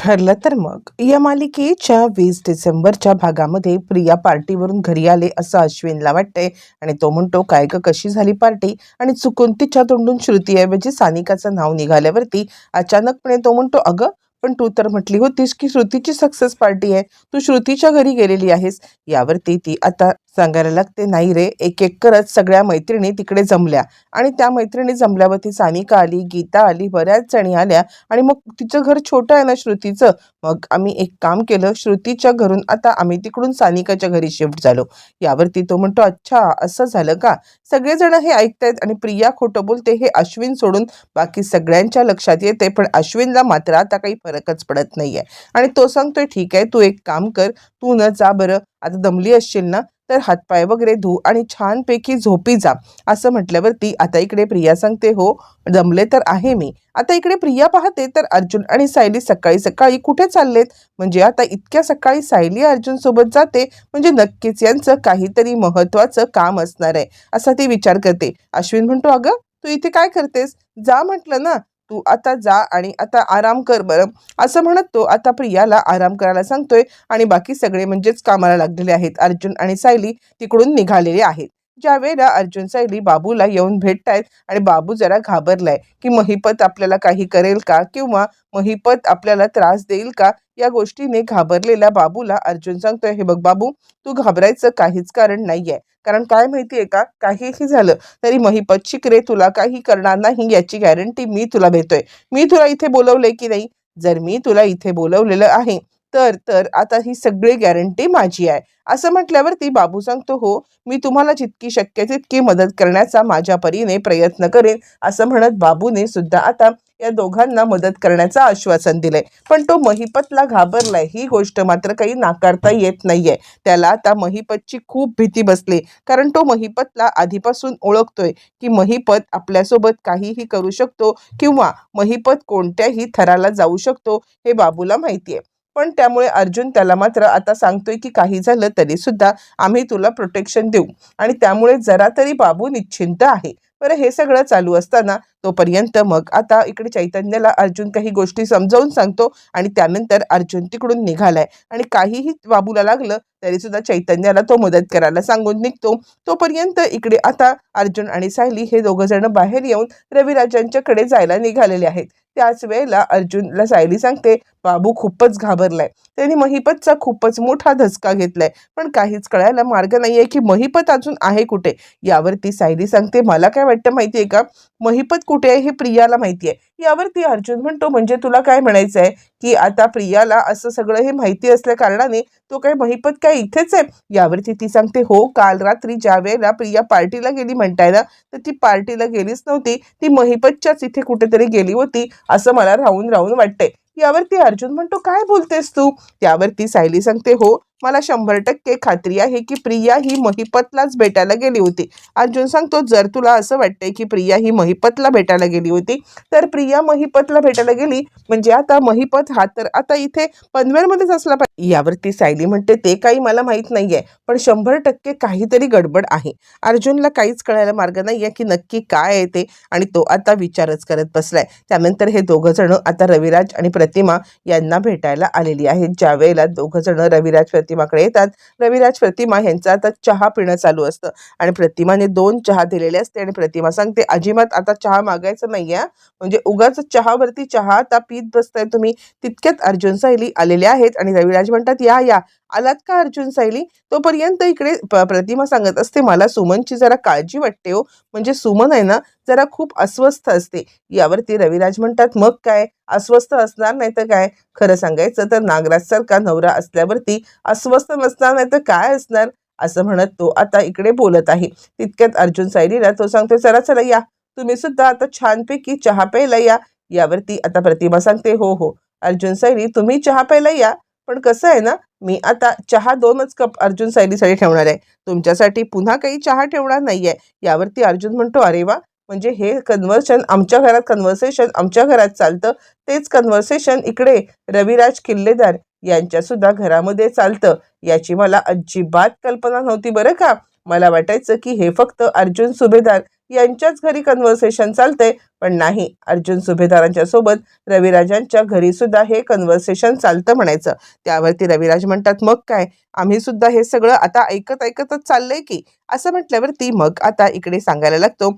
ठरलं तर मग. या मालिकेच्या वीस डिसेंबरच्या भागामध्ये प्रिया पार्टीवरून घरी आले असं अश्विनला वाटतंय आणि तो म्हणतो काय ग कशी झाली पार्टी? आणि चुकून तिच्या तोंडून श्रुतीऐवजी सानिकाचं नाव निघाल्यावरती अचानकपणे तो म्हणतो अगं पण तू तर म्हटली होतीस की श्रुतीची सक्सेस पार्टी आहे. तू श्रुतीच्या घरी गेलेली आहेस. यावरती ती आता सांगायला लागते नाही रे एक एक करत सगळ्या मैत्रिणी तिकडे जमल्या. आणि त्या मैत्रिणी जमल्यावरती सानिका आली गीता आली बऱ्याच जणी आल्या आणि मग तिचं घर छोटं आहे ना श्रुतीचं. मग आम्ही एक काम केलं श्रुतीच्या घरून आता आम्ही तिकडून सानिकाच्या घरी शिफ्ट झालो. यावरती तो म्हणतो अच्छा असं झालं का? सगळेजण हे ऐकतायत आणि प्रिया खोटं बोलते हे अश्विन सोडून बाकी सगळ्यांच्या लक्षात येते पण अश्विनला मात्र आता काही फरकच पडत नाहीये. आणि तो सांगतोय ठीक आहे तू एक काम कर तू न जा बरं. आता दमली असशील ना तर हातपाय वगैरे धू आणि छानपैकी झोपी जा असं म्हटल्यावरती आता इकडे प्रिया सांगते हो दमले तर आहे मी. आता इकडे प्रिया पाहते तर अर्जुन आणि सायली सकाळी सकाळी कुठे चाललेत? म्हणजे आता इतक्या सकाळी सायली अर्जुन सोबत जाते म्हणजे नक्कीच यांचं काहीतरी महत्वाचं काम असणार आहे असा ती विचार करते. अश्विन म्हणतो अगं तू इथे काय करतेस? जा म्हटलं ना तू आता जा आणि आता आराम कर बरं. असं म्हणत तो आता प्रियाला आराम करायला सांगतोय आणि बाकी सगळे म्हणजेच कामाला लागलेले आहेत. अर्जुन आणि सायली तिकडून निघालेले आहेत. ज्या वेळेला अर्जुन सायली बाबूला येऊन भेटतायत आणि बाबू जरा घाबरलाय की महिपत आपल्याला काही करेल का किंवा महिपत आपल्याला त्रास देईल का या गोष्टीने घाबरलेल्या बाबूला अर्जुन सांगतोय हे बघ बाबू तू घाबरायचं काहीच कारण नाहीये. कारण काय माहितीये का? काहीही झालं तरी महिपत शिकरे तुला काही करणार नाही याची गॅरंटी मी तुला भेटतोय मी तुला इथे बोलवले की नाही? जर मी तुला इथे बोलवलेलं आहे तर तर आता ही सगळी गॅरंटी माझी आहे. असं म्हटल्यावरती बाबू सांगतो हो मी तुम्हाला जितकी शक्य तितकी मदत करण्याचा माझ्या परीने प्रयत्न करेन. असं म्हणत बाबूने सुद्धा आता या दोघांना मदत करण्याचं आश्वासन दिलंय. पण तो महिपतला घाबरलाय. ही गोष्ट मात्र काही नाकारता येत नाहीये. त्याला आता महिपतची खूप भीती बसली. कारण तो महिपतला आधीपासून ओळखतोय की महिपत आपल्यासोबत काहीही करू शकतो किंवा महिपत कोणत्याही थराला जाऊ शकतो हे बाबूला माहितीये. पण त्यामुळे अर्जुन त्याला मात्र आता सांगतोय की काही झालं तरी सुद्धा आम्ही तुला प्रोटेक्शन देऊ. आणि त्यामुळे जरा तरी बाबू निश्चिंत आहे. बरं हे सगळं चालू असताना तोपर्यंत मग आता इकडे चैतन्याला अर्जुन काही गोष्टी समजावून सांगतो आणि त्यानंतर अर्जुन तिकडून निघालाय. आणि काहीही बाबूला लागलं तरी सुद्धा चैतन्याला तो मदत करायला सांगून निघतो. तोपर्यंत इकडे आता अर्जुन आणि सायली हे दोघं जण बाहेर येऊन रविराजांच्याकडे जायला निघालेले आहेत. त्याच वेळेला अर्जुनला सायली सांगते बाबू खूपच घाबरलाय. त्यांनी महिपतचा खूपच मोठा धसका घेतलाय. पण काहीच कळायला मार्ग नाहीये की महिपत अजून आहे कुठे? यावरती सायली सांगते मला काय वाटतं माहितीये का? महिपत कुठे आहे हे प्रियाला माहितीये. यावरती अर्जुन म्हणतो म्हणजे तुला काय म्हणायचं आहे की आता प्रियाला असं सगळं हे माहिती असल्या कारणाने तो काय महिपत काय इथेच आहे? यावरती ती सांगते हो काल रात्री ज्या वेळेला प्रिया पार्टीला गेली म्हणताय ना तर ती पार्टीला गेलीच नव्हती. ती महिपतच्याच इथे कुठेतरी गेली होती असं मला राहून राहून वाटतंय. यावरती अर्जुन म्हणतो काय बोलतेस तू? त्यावरती सायली सांगते हो मला शंभर टक्के खात्री आहे की प्रिया ही महिपतलाच भेटायला गेली होती. अर्जुन सांगतो जर तुला असं वाटतंय की प्रिया ही महिपतला भेटायला गेली होती तर प्रिया महिपतला भेटायला गेली. म्हणजे आता महिपत हा तर आता इथे पनवेलमध्येच असला पाहिजे यावरती सायली म्हणते ते काही मला माहीत नाहीये पण शंभर टक्के काहीतरी गडबड आहे. अर्जुनला काहीच कळायला मार्ग नाहीये की नक्की काय आहे ते आणि तो आता विचारच करत बसलाय. त्यानंतर हे दोघं जण आता रविराज आणि प्रतिमा यांना भेटायला आलेली आहेत. ज्या वेळेला दोघं जण रविराज प्रतिमाकडे येतात. रविराज प्रतिमा यांचं आता चहा पिणं चालू असतं. आणि प्रतिमाने दोन चहा दिलेले असते आणि प्रतिमा सांगते अजिबात आता चहा मागायचं नाहीये आहे म्हणजे उगाच चहावरती चहा आता पीत बसताय तुम्ही. तितक्यात अर्जुन सायली आलेले आहेत आणि रविराज म्हणतात या या. आलात का अर्जुन सायली? तोपर्यंत इकडे प्रतिमा सांगत असते मला सुमनची जरा काळजी वाटते हो. म्हणजे सुमन आहे ना जरा खूप अस्वस्थ असते. यावरती रविराज म्हणतात मग काय? अस्वस्थ असणार नाही तर काय? खरं सांगायचं तर नागराज सारखा नवरा असल्यावरती अस्वस्थ नसणार नाही तर काय असणार? असं म्हणत तो आता इकडे बोलत आहे. तितक्यात अर्जुन सायलीला तो सांगतो चला चला या. तुम्ही सुद्धा आता छानपैकी चहा प्यायला या. यावरती आता प्रतिमा सांगते हो हो. अर्जुन सायली तुम्ही चहा प्यायला या. पण कसं आहे ना मी आता चहा दोनच कप अर्जुन सायलीसाठी ठेवणार आहे. तुमच्यासाठी पुन्हा काही चहा ठेवणार नाही आहे यावरती अर्जुन म्हणतो अरे वा! म्हणजे हे कन्व्हर्शन आमच्या घरात कन्व्हर्सेशन आमच्या घरात चालतं. तेच कन्व्हर्सेशन इकडे रविराज किल्लेदार यांच्यासुद्धा घरामध्ये चालतं. याची मला अजिबात कल्पना नव्हती बरं का. मला वाटायचं की हे फक्त अर्जुन सुभेदार यांच्याच घरी कन्व्हर्सेशन चालते पण नाही. अर्जुन सुभेदारांच्या सोबत रविराजांच्या घरी सुद्धा हे कन्व्हर्सेशन चालतं म्हणायचं. त्यावरती रविराज म्हणतात मग काय? आम्ही सुद्धा हे सगळं आता ऐकत ऐकतच चाललंय की? असं म्हटल्यावरती मग आता इकडे सांगायला लागतो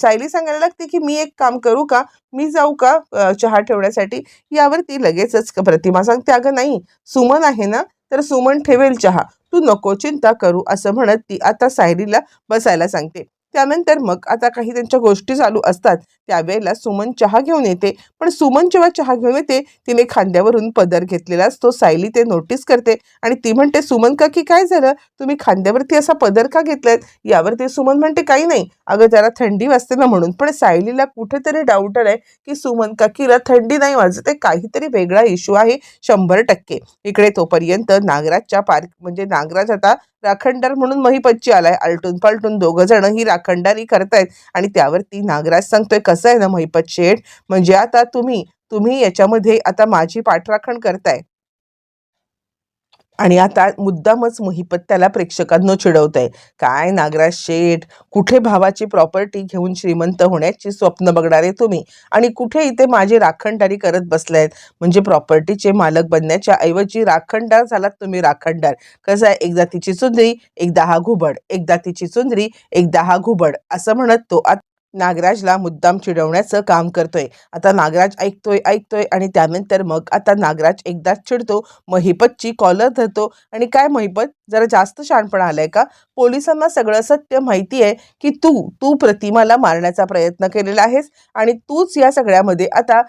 सायली सांगायला लागते की मी एक काम करू का? मी जाऊ का चहा ठेवण्यासाठी? यावरती लगेचच प्रतिमा सांगते अगं नाही सुमन आहे ना तर सुमन ठेवेल चहा. तू नको चिंता करू असं म्हणत ती आता सायरीला बसायला सांगते. त्यानंतर मग आता काही त्यांच्या गोष्टी चालू असतात. त्यावेळेला सुमन चहा घेऊन येते. पण सुमन जेव्हा चहा घेऊन येते तिने खांद्यावरून पदर घेतलेला असतो. सायली ते नोटीस करते आणि ती म्हणते सुमन का की काय झालं? तुम्ही खांद्यावरती असा पदर का घेतलायत यावरती सुमन म्हणते काही नाही. अगं जरा थंडी वाजते ना म्हणून. पण सायलीला कुठेतरी डाऊट आलाय की सुमन काकीला थंडी नाही वाजत. आहे काहीतरी वेगळा इश्यू आहे शंभर टक्के. इकडे तोपर्यंत नागराजच्या पार्क म्हणजे नागराज आता राखणदार म्हणून महिपतची आलाय. आलटून पालटून दोघं जण ही राखणदारी करतायत. आणि त्यावरती नागराज सांगतोय कसं आहे ना महिपत शेठ म्हणजे आता तुम्ही तुम्ही याच्यामध्ये आता माझी पाठराखण करताय. आणि आता मुद्दामच मोहिपत त्याला प्रेक्षकांना चिडवत आहे काय नागराज शेठ कुठे भावाची प्रॉपर्टी घेऊन श्रीमंत होण्याची स्वप्न बघणारे तुम्ही? आणि कुठे इथे माझी राखणदारी करत बसलायत? म्हणजे प्रॉपर्टीचे मालक बनण्याच्या ऐवजी राखणदार झालात तुम्ही राखणदार. कसं आहे? एकदा तिची चुंदरी एकदा हा घुबड. एकदा तिची चुंदरी एकदा हा घुबड. असं म्हणत तो आत- नागराजला मुद्दाम चिडवण्याचं काम करतोय. आता नागराज ऐकतोय ऐकतोय आणि त्यानंतर मग आता नागराज एकदाच चिडतो महिपतची कॉलर धरतो. आणि काय महिपत? जरा जास्त शहाणपणा आलाय का? पोलिसांना सगळं सत्य माहिती आहे की तू तू प्रतिमाला मारण्याचा प्रयत्न केलेला आहेस आणि तूच या सगळ्यामध्ये आता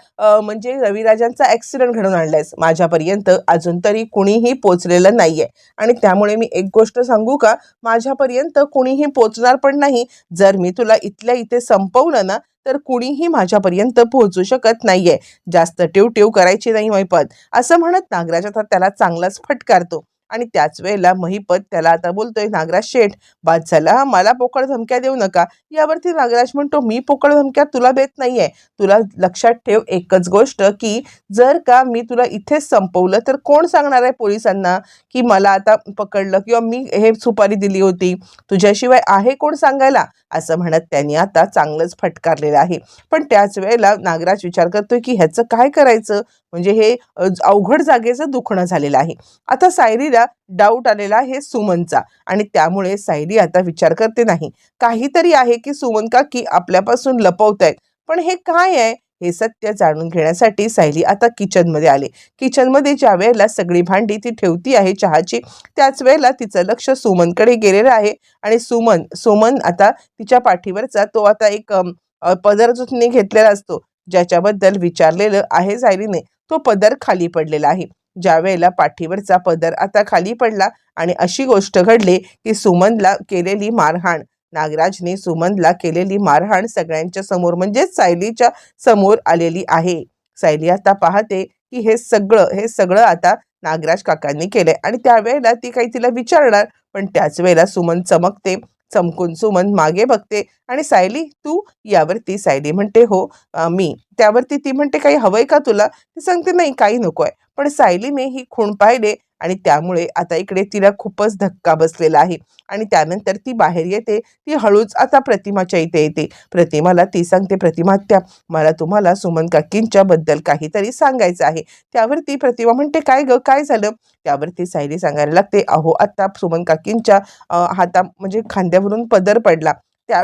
म्हणजे रविराजांचा ॲक्सिडेंट घडवून आणलायस. माझ्यापर्यंत अजून तरी कुणीही पोचलेलं नाही आहे आणि त्यामुळे मी एक गोष्ट सांगू का? माझ्यापर्यंत कुणीही पोचणार पण नाही. जर मी तुला इथल्या इथे संपवलं ना तर कुणीही माझ्यापर्यंत पोहोचू शकत नाहीये. जास्त टिव टिव करायची नाही महिपत असं म्हणत नागराज आता त्याला चांगलाच फटकारतो. आणि त्याच वेळेला महिपत त्याला आता बोलतोय नागराज शेठ बाद झाला मला पोकळ धमक्या देऊ नका. यावरती नागराज म्हणतो मी पोकळ धमक्या तुला देत नाहीये. तुला लक्षात ठेव एकच गोष्ट की जर का मी तुला इथेच संपवलं तर कोण सांगणार आहे पोलिसांना की मला आता पकडलं किंवा मी हे सुपारी दिली होती? तुझ्याशिवाय आहे कोण सांगायला? असं म्हणत त्यांनी आता चांगलंच फटकारलेलं आहे. पण त्याच वेळेला नागराज विचार करतोय की ह्याचं काय करायचं? म्हणजे हे अवघड जागेचं दुखणं झालेलं आहे. आता सायरीला डाऊट आलेला आहे सुमनचा आणि त्यामुळे सायरी आता विचार करते नाही. काहीतरी आहे की सुमन काकी आपल्यापासून लपवतायत. पण हे काय आहे? हे सत्य जाणून घेण्यासाठी सायली आता किचनमध्ये आले. किचनमध्ये ज्या वेळेला सगळी भांडी ती ठेवती आहे चहाची त्याच वेळेला तिचं लक्ष सुमनकडे गेलेलं आहे आणि सुमन सुमन आता तिच्या पाठीवरचा तो आता एक पदार्थ घेतलेला असतो ज्याच्याबद्दल विचारलेलं आहे सायलीने. तो पदर खाली पडलेला आहे. ज्या वेळेला पाठीवरचा पदर आता खाली पडला आणि अशी गोष्ट घडली की सुमनला केलेली मारहाण नागराजने सुमनला केलेली मारहाण सगळ्यांच्या समोर म्हणजेच सायलीच्या समोर आलेली आहे. सायली आता पाहते की हे सगळं हे सगळं आता नागराज काकांनी केलंय आणि त्यावेळेला ती काही तिला विचारणार पण त्याच वेळेला सुमन चमकते चमकून सुमन मागे बघते आणि सायली तू यावरती. सायली म्हणते हो मी. त्यावरती ती म्हणते काही हवंय का तुला? ती सांगते नाही काही नको आहे पण सायलीने ही खूण पाहिले आणि त्यामुळे आता इकडे तिला खूपच धक्का बसलेला आहे. आणि त्यानंतर ती बाहेर येते. ती हळूच आता प्रतिमाच्या इथे येते. प्रतिमाला ती सांगते प्रतिमा त्या मला तुम्हाला सुमन काकींच्या बद्दल काहीतरी सांगायचं आहे. त्यावरती प्रतिमा म्हणते काय ग काय झालं? त्यावरती सायली सांगायला लागते अहो आता सुमन काकींच्या हाता म्हणजे खांद्यावरून पदर पडला. त्या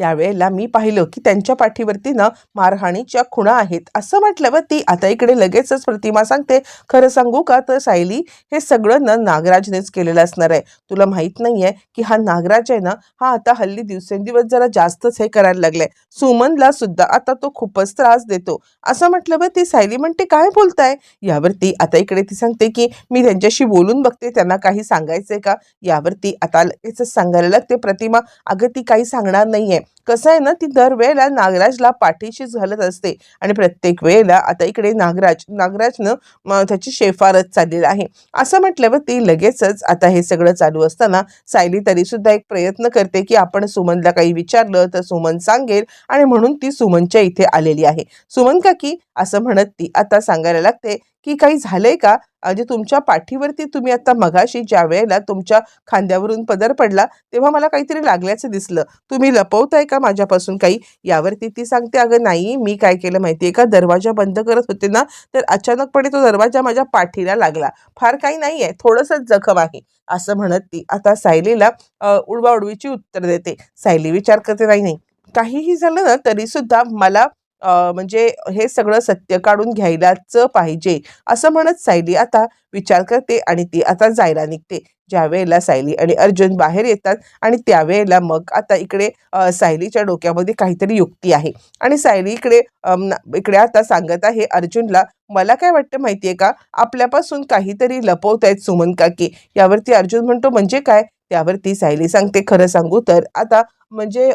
त्यावेळेला मी पाहिलं की त्यांच्या पाठीवरती ना मारहाणीच्या खुणा आहेत. असं म्हटल्यावर ती आता इकडे लगेचच प्रतिमा सांगते खरं सांगू का तर सायली हे सगळं ना नागराजनेच केलेलं असणार आहे. तुला माहीत नाही आहे की हा नागराज आहे ना हा आता हल्ली दिवसेंदिवस जरा जास्तच हे करायला लागलाय. सुमनला सुद्धा आता तो खूपच त्रास देतो. असं म्हटल्यावर ती सायली म्हणते काय बोलताय? यावरती आता इकडे ती सांगते की मी त्यांच्याशी बोलून बघते त्यांना काही सांगायचंय का? यावरती आता लगेचच सांगायला लागते प्रतिमा अगं ती काही सांगणार नाहीये. कसं आहे ना ती दरवेळेला नागराजला पाठीशीच घालत असते. आणि प्रत्येक वेळेला आता इकडे नागराज नागराजनं त्याची शेफारत चाललेली आहे. असं म्हटल्यावर ती लगेचच आता हे सगळं चालू असताना सायली तरी सुद्धा एक प्रयत्न करते की आपण सुमनला काही विचारलं तर सुमन सांगेल आणि म्हणून ती सुमनच्या इथे आलेली आहे. सुमन काकी असं म्हणत ती आता सांगायला लागते की काही झालंय का? म्हणजे तुमच्या पाठीवरती तुम्ही आता मगाशी ज्या वेळेला तुमच्या खांद्यावरून पदर पडला तेव्हा मला काहीतरी लागल्याचं दिसलं. तुम्ही लपवताय का माझ्यापासून काही? यावरती ती सांगते अगं नाही मी काय केलं माहिती आहे का? दरवाजा बंद करत होते ना तर अचानकपणे तो दरवाजा माझ्या पाठीला लागला. फार काही नाही आहे थोडंसंच जखम आहे. असं म्हणत ती आता सायलीला उडवा उडवाउडवीची उत्तर देते. सायली विचार करते नाही नाही काहीही झालं ना तरीसुद्धा मला म्हणजे हे सगळं सत्य काढून घ्यायलाच पाहिजे असं म्हणत सायली आता विचार करते आणि ती आता जायला निघते. ज्या वेळेला सायली आणि अर्जुन बाहेर येतात आणि त्यावेळेला मग आता इकडे सायलीच्या डोक्यामध्ये काहीतरी युक्ती आहे. आणि सायली इकडे ना- इकडे आता सांगत आहे अर्जुनला मला काय वाटतं माहितीये का? आपल्यापासून काहीतरी लपवत आहेत सुमन काकी. यावरती अर्जुन म्हणतो म्हणजे काय? त्यावरती सायली सांगते खरं सांगू तर आता म्हणजे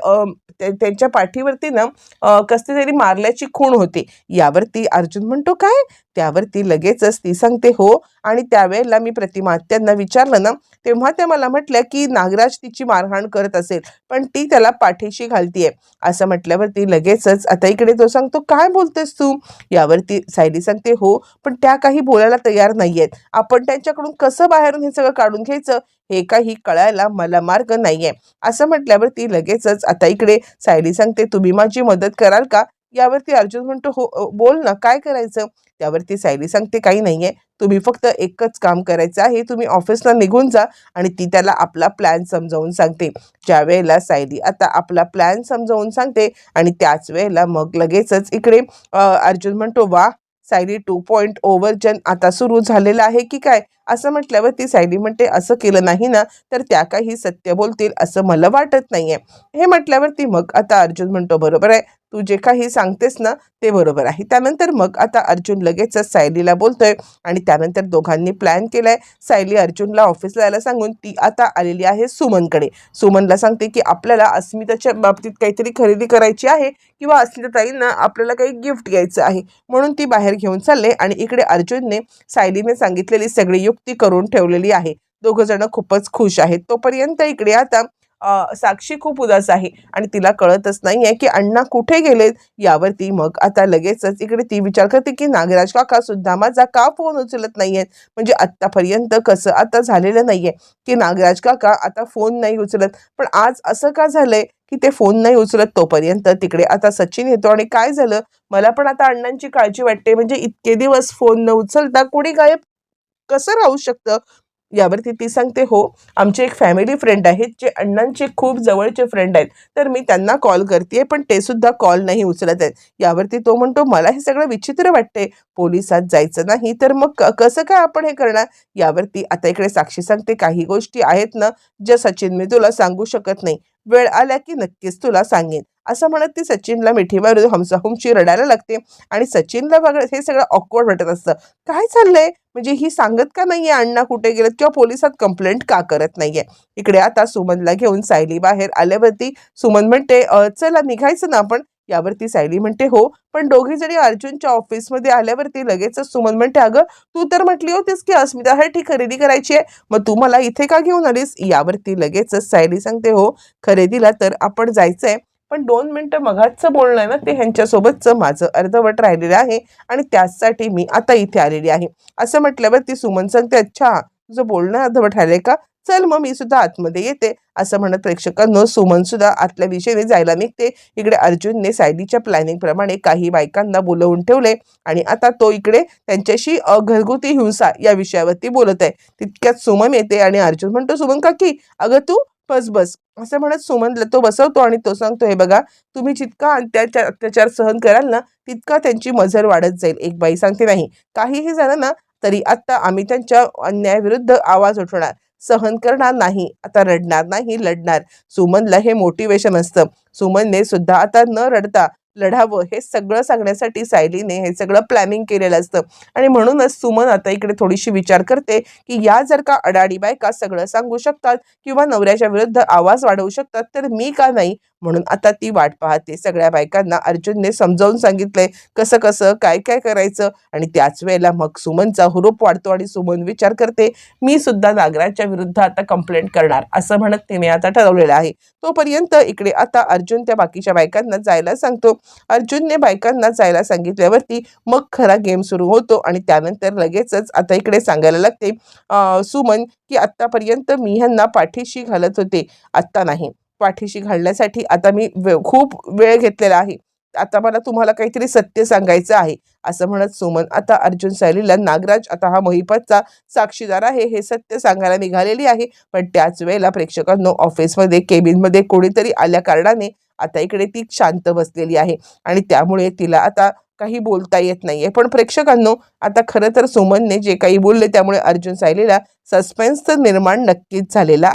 त्यांच्या पाठीवरती ना कसली तरी मारल्याची खूण होते. यावरती अर्जुन म्हणतो काय? त्यावरती लगेचच ती सांगते हो. आणि त्यावेळेला मी प्रतिमा त्यांना विचारलं ना तेव्हा त्या मला म्हटल्या की नागराज तिची मारहाण करत असेल पण ती त्याला पाठीशी घालतीये. असं म्हटल्यावरती लगेचच आता इकडे तो सांगतो काय बोलतेस तू? यावरती सायली सांगते हो पण त्या काही बोलायला तयार नाहीयेत. आपण त्यांच्याकडून कसं बाहेरून हे सगळं काढून घ्यायचं? हे काही कळायला मला मार्ग नाहीये. असं म्हटल्यावर ती लगेचच आता इकडे सायली सांगते तुम्ही माझी मदत कराल का? यावरती अर्जुन म्हणतो हो बोल ना काय करायचं? त्यावरती सायली सांगते काही नाहीये. तुम्ही फक्त एकच काम करायचं आहे तुम्ही ऑफिसला निघून जा आणि ती त्याला आपला प्लॅन समजावून सांगते. ज्या वेळेला सायली आता आपला प्लॅन समजावून सांगते आणि त्याच वेळेला मग लगेचच इकडे अर्जुन म्हणतो वा सायली टू पॉईंट ओव्हरजन आता सुरू झालेलं आहे की काय? असं म्हटल्यावर ती सायली म्हणते असं केलं नाही ना तर त्या काही सत्य बोलतील असं मला वाटत नाहीये. हे म्हटल्यावरती मग आता अर्जुन म्हणतो बरोबर आहे तू जे काही सांगतेस ना ते बरोबर आहे. त्यानंतर मग आता अर्जुन लगेचच सायलीला बोलतोय आणि त्यानंतर दोघांनी प्लॅन केलाय. सायली अर्जुनला ऑफिसला यायला सांगून ती आता आलेली आहे सुमनकडे. सुमनला सांगते की आपल्याला अस्मिताच्या बाबतीत काहीतरी खरेदी करायची आहे किंवा अस्मिताताईंना आपल्याला काही गिफ्ट घ्यायचं आहे. म्हणून ती बाहेर घेऊन चालले आणि इकडे अर्जुनने सायलीने सांगितलेली सगळी युक्ती करून ठेवलेली आहे. दोघंजणं जण खूपच खुश आहेत. तोपर्यंत इकडे आता साक्षी खूप उदास आहे. आणि तिला कळतच नाहीये की अण्णा कुठे गेलेत? यावरती मग आता लगेचच इकडे ती विचार करते की नागराज काका सुद्धा माझा का फोन उचलत नाहीयेत? म्हणजे आत्तापर्यंत कसं आता झालेलं नाहीये की नागराज काका आता फोन नाही उचलत. पण आज असं का झालंय की ते फोन नाही उचलत तोपर्यंत तिकडे आता सचिन येतो आणि काय झालं? मला पण आता अण्णांची काळजी वाटते. म्हणजे इतके दिवस फोन न उचलता कोणी गायब कसं राहू शकतं? यावरती ती सांगते हो आमचे एक फॅमिली फ्रेंड आहेत जे अण्णांचे खूप जवळचे फ्रेंड आहेत. तर मी त्यांना कॉल करते पण ते सुद्धा कॉल नाही उचलत आहेत. यावरती तो म्हणतो मला हे सगळं विचित्र वाटते. पोलिसात जायचं नाही तर मग क- कसं काय आपण हे करणार? यावरती आता इकडे साक्षी सांगते काही गोष्टी आहेत ना ज्या सचिन मी तुला सांगू शकत नाही. वेळ आल्या की नक्कीच तुला सांगेन. असं म्हणत ती सचिनला मिठी मारून हमसाहुमची रडायला लागते आणि सचिनला बघ हे सगळं ऑकवर्ड वाटत असतं. काय चाललंय? म्हणजे ही सांगत का नाहीये अण्णा कुठे गेलेत किंवा पोलिसात कंप्लेंट का करत नाहीये? इकडे आता सुमनला घेऊन सायली बाहेर आल्यावरती सुमन म्हणते "अ, चला निघायचं ना आपण. यावरती सायली म्हणते हो पण दोघी जणी अर्जुनच्या ऑफिसमध्ये आल्यावरती लगेचच सुमन म्हणते अगं तू तर म्हटली होतीस की अस्मितासाठी खरेदी करायची आहे मग तू मला इथे का घेऊन आलीस? यावरती लगेचच सायली सांगते हो खरेदीला तर आपण जायचंय पण दोन मिनटं मघाचं बोलणं आहे ना ते ह्यांच्यासोबतचं माझं अर्धवट राहिलेलं आहे आणि त्याचसाठी मी आता इथे आलेली आहे. असं म्हटल्यावर ती सुमन सांगते अच्छा तुझं बोलणं अर्धवट राहिलंय का? चल मग मी सुद्धा आतमध्ये येते असं म्हणत प्रेक्षकांनो सुमन सुद्धा आतल्या विषयीने जायला निघते. इकडे अर्जुनने सायलीच्या प्लॅनिंग प्रमाणे काही बायकांना बोलवून ठेवले आणि आता तो इकडे त्यांच्याशी अ, घरगुती हिंसा या विषयावरती बोलत आहे. तितक्यात सुमन येते आणि अर्जुन म्हणतो सुमन काकी अगं तू बस बस. असं म्हणत सुमनला तो बसवतो आणि तो सांगतो हे बघा तुम्ही जितका अत्याचार अत्याचार सहन कराल ना तितका त्यांची मजर वाढत जाईल. एक बाई सांगते नाही काहीही झालं ना तरी आत्ता आम्ही त्यांच्या अन्यायाविरुद्ध आवाज उठवणार. सहन करणार नाही. आता रडणार नाही लढणार. सुमनला हे मोटिवेशन असतं. सुमनने सुद्धा आता न रडता लढावं हे सगळं सांगण्यासाठी सायलीने हे सगळं प्लॅनिंग केलेलं असतं. आणि म्हणूनच सुमन आता इकडे थोडीशी विचार करते की या जर का अडाडी बायका सगळं सांगू शकतात किंवा नवऱ्याच्या विरुद्ध आवाज वाढवू शकतात तर मी का नाही? म्हणून आता ती वाट पाहते. सगळ्या बायकांना अर्जुनने समजावून सांगितलंय कसं कसं काय काय करायचं? आणि त्याच वेळेला मग सुमनचा हुरूप वाढतो आणि सुमन विचार करते मी सुद्धा नागराजच्या विरुद्ध आता कंप्लेंट करणार असं म्हणत तिने आता ठरवलेलं आहे. तोपर्यंत इकडे आता अर्जुन त्या बाकीच्या बायकांना जायला सांगतो. अर्जुनने बायकांना जायला सांगितल्यावरती मग खरा गेम सुरू होतो आणि त्यानंतर लगेचच आता इकडे सांगायला लागते सुमन की आत्तापर्यंत मी ह्यांना पाठीशी घालत होते आत्ता नाही. पाठीशी घालण्यासाठी आता मी वे- खूप वेळ घेतलेला आहे. आता मला तुम्हाला काहीतरी सत्य सांगायचं आहे असं म्हणत सुमन आता अर्जुन सायलीला नागराज आता हा मोहिपतचा साक्षीदार आहे हे सत्य सांगायला निघालेली आहे. पण त्याच वेळेला प्रेक्षकांनो ऑफिसमध्ये केबिनमध्ये कोणीतरी आल्या कारणाने आता इकडे ती शांत बसलेली आहे. आणि त्यामुळे तिला आता काही बोलता येत नाहीये. पण प्रेक्षकांनो आता खरं तर सुमनने जे काही बोलले त्यामुळे अर्जुन सायलीला सस्पेन्स तर निर्माण नक्कीच झालेला